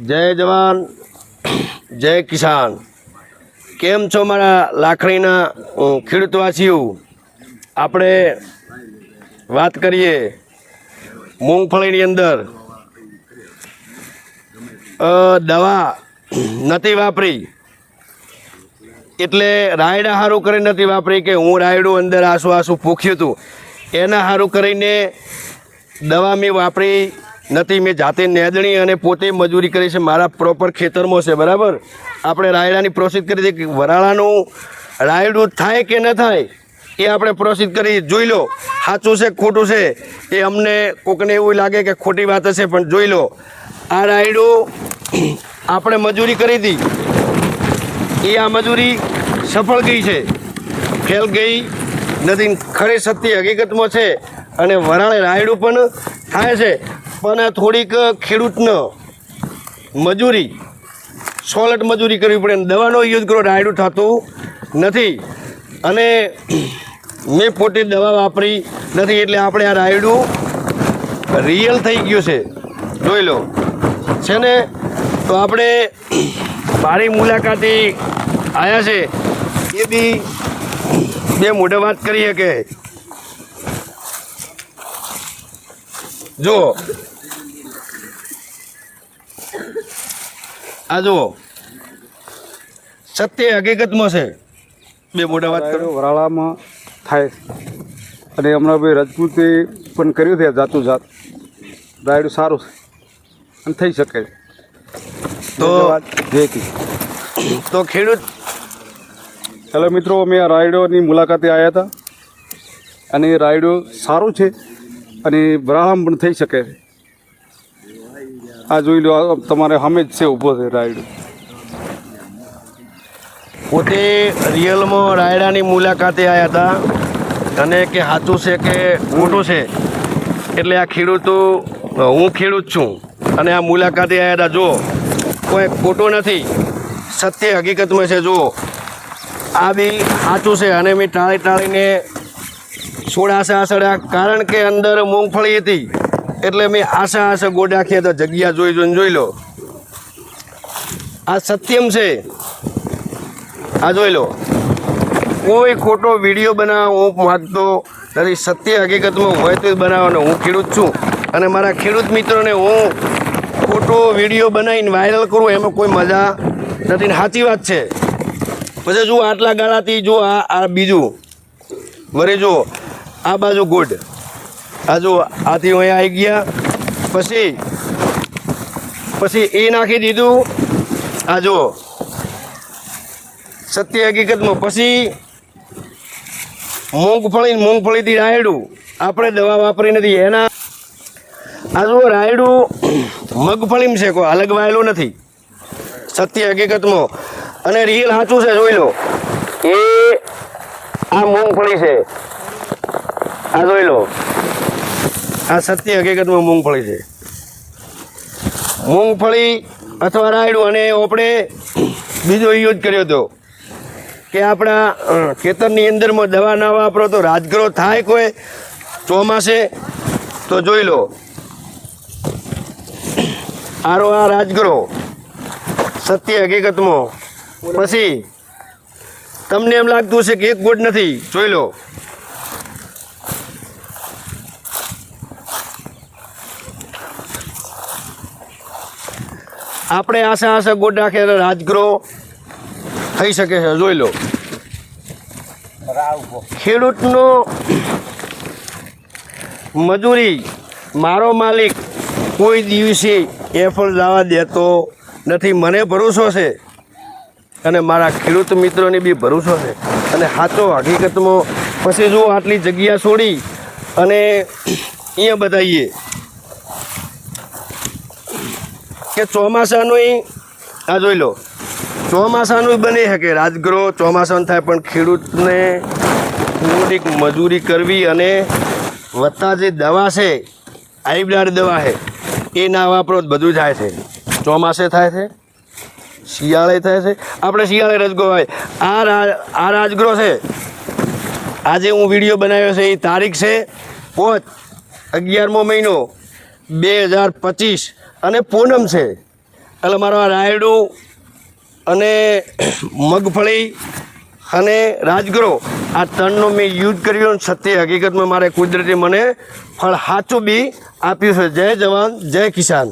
જય જવાન, જય કિસાન. કેમ છો મારા લાખણીના ખેડૂતવાસીઓ? આપણે વાત કરીએ મૂંગફળીની અંદર. દવા નથી વાપરી. એટલે રાયડા સારું કરી નથી વાપરી કે હું રાયડું અંદર આસુ આસુ પૂખ્યું હતું. એના સારું કરીને દવા મેં વાપરી નથી, મેં જાતે નેદણી અને પોતે મજૂરી કરી છે. મારા પ્રોપર ખેતરમાં છે, બરાબર? આપણે રાયડાની પ્રોસેસ કરી દઈએ કે વરાળાનું રાયડું થાય કે ન થાય, એ આપણે પ્રોસેસ કરી. જોઈ લો, સાચું છે ખોટું છે? એ અમને કોકને એવું લાગે કે ખોટી વાત હશે, પણ જોઈ લો, આ રાયડું આપણે મજૂરી કરી હતી. એ આ મજૂરી સફળ ગઈ છે. ફેલ ગઈ નથી, ખરી સત્ય હકીકતમાં છે. અને વરાળે રાયડું પણ થાય છે. પણ થોડીક ખેડૂતનો મજૂરી, સોલટ મજૂરી કરવી પડે અને દવાનો યુઝ કરો, રાયડું થતું નથી. અને મેં પોતે દવા વાપરી નથી એટલે આપણે આ રાયડું રિયલ થઈ ગયું છે. જોઈ લો. છે ને? તો આપણે મારી મુલાકાતે આવ્યા છે. એ બી બે મોઢે વાત કરી શકે. જુઓ. આ જુઓ. સત્ય હકીકતમાં છે. બે મોટા વાત કરો. વરાળામાં થાય. અને હમણાં ભાઈ રજપૂતે પણ કર્યું છે જાતું જાત રાયડું સારું છે. અને થઈ શકે. તો તો ખેડૂત હેલો મિત્રો અમે આ રાયડોની મુલાકાતે આવ્યા હતા. અને રાયડો સારું છે. અને વરાળામાં પણ થઈ શકે. આ જોઈ લો તમારે હમે જ છે ઊભો છે રાયડો પોતે રિયલમાં રાયડાની મુલાકાતે આવ્યા હતા અને કે સાચું છે કે ખોટું છે, એટલે આ ખેડૂતો હું ખેડૂત છું અને આ મુલાકાતે આવ્યા હતા, જો, કોઈ ખોટું નથી, સત્ય હકીકતમાં છે જુઓ આ બી સાચું છે અને મેં ટાળી ટાળીને સોળ આશા કારણ કે અંદર મૂંગફળી હતી. એટલે મેં આશા આશા ગોડાખ્યા તો જગ્યા જોઈ જોઈને જોઈ લો. આ સત્યમ છે. આ જોઈ લો. કોઈ ખોટો વીડિયો બનાવવા હું માગતો નથી. સત્ય હકીકતમાં હોય તો બનાવવાનો. હું ખેડૂત છું. અને મારા ખેડૂત મિત્રોને હું ખોટો વીડિયો બનાવીને વાયરલ કરું, એમાં કોઈ મજા નથી. ને સાચી વાત છે. પછી જુઓ, આટલા ગાળાથી જો આ આ બીજું. વરે જુઓ, આ બાજુ ગુડ આ આથી અહીંયા આવી ગયા. પછી પછી એ નાખી દીધું. આ સત્ય હકીકતમાં પછી મૂંગફળી મૂંગફળીથી રાયડું. આપણે દવા વાપરી નથી. એના આ જુઓ, રાયડું મગફળીમાં છે. કોઈ અલગ વાયેલું નથી. સત્ય હકીકતમાં. અને રિયલ સાચું છે, જોઈ લો. એ આ મૂંગફળી છે. આ જોઈ લો. આ સત્ય હકીકતમાં મૂંગફળી છે. મૂંગફળી અથવા રાયડું અને આપણે બીજો યુઝ કર્યો હતો કે આપણા ખેતરની અંદરમાં દવા ના વાપરો તો રાજગ્રહ થાય કોઈ ચોમાસે? તો જોઈ લો. આરો આ રાજગ્રહ સત્ય હકીકતમાં. પછી તમને એમ લાગતું છે કે એક ગોટ નથી. જોઈ લો. આપણે આશા આશા ગોળ કે રાજગ્રો થઈ શકે છે, જોઈ લો. ખેડૂતનો મજૂરી, મારો માલિક કોઈ દિવસે એફળ જવા દેતો નથી. મને ભરોસો છે અને મારા ખેડૂત મિત્રોને બી ભરોસો છે. અને સાચો હકીકતમાં, પછી જો આટલી જગ્યા છોડી અને અહીંયા બતાવીએ કે ચોમાસાનું આ જોઈ લો ચોમાસાનું બની શકે રાજગ્રહ ચોમાસાનું થાય પણ ખેડૂતને થોડીક મજૂરી કરવી અને વધતા જે દવા છે હાઇબ્રિડ દવા છે, એ ના વાપરો બધું થાય છે. ચોમાસે થાય છે, શિયાળે થાય છે. આપણે શિયાળે રજગો હોય આ આ રાજગ્રહ છે, આજે હું વીડિયો બનાવ્યો છે, એ તારીખ છે પાંચ અગિયારમો મહિનો, બે હજાર પચીસ. અને પૂનમ છે. એટલે મારા રાયડું અને મગફળી અને રાજગરો આ ત્રણનો મેં યુઝ કર્યો સત્ય હકીકતમાં મારે કુદરતી મને ફળ સાચું બી આપ્યું છે. જય જવાન, જય કિસાન.